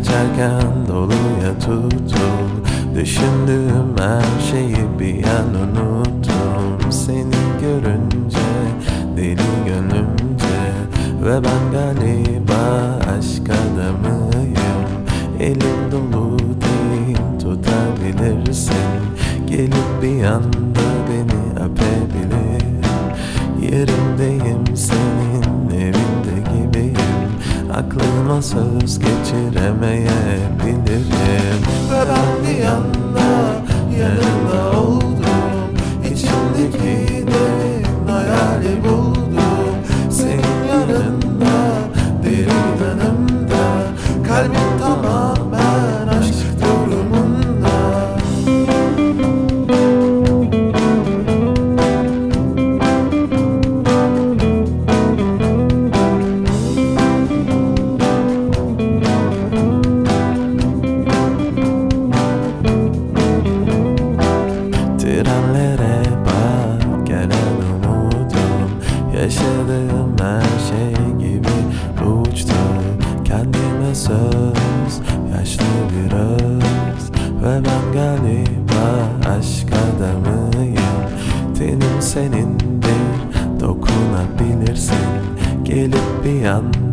Kaçarken doluya tutul Düşündüğüm her şeyi bir an unuttum. Seni görünce deli gönlümce Ve ben galiba aşk adamıyım. Elim dolu değil tutabilirsin. Gelip bir anda beni öpebilir. Yerimdeyim senin Aklıma söz geçiremeyebilirim Ve ben bir anda yanında söz yaşlı bir öz Ve ben galiba aşk adamıyım. Tenim senindir dokunabilirsin. Gelip bir anda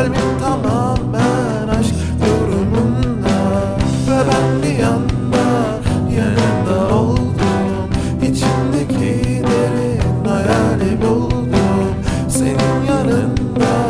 Kalbim tamamen aşk durumunda Ve ben bir anda yanında oldum. İçimdeki derin hayali buldum. Senin yanında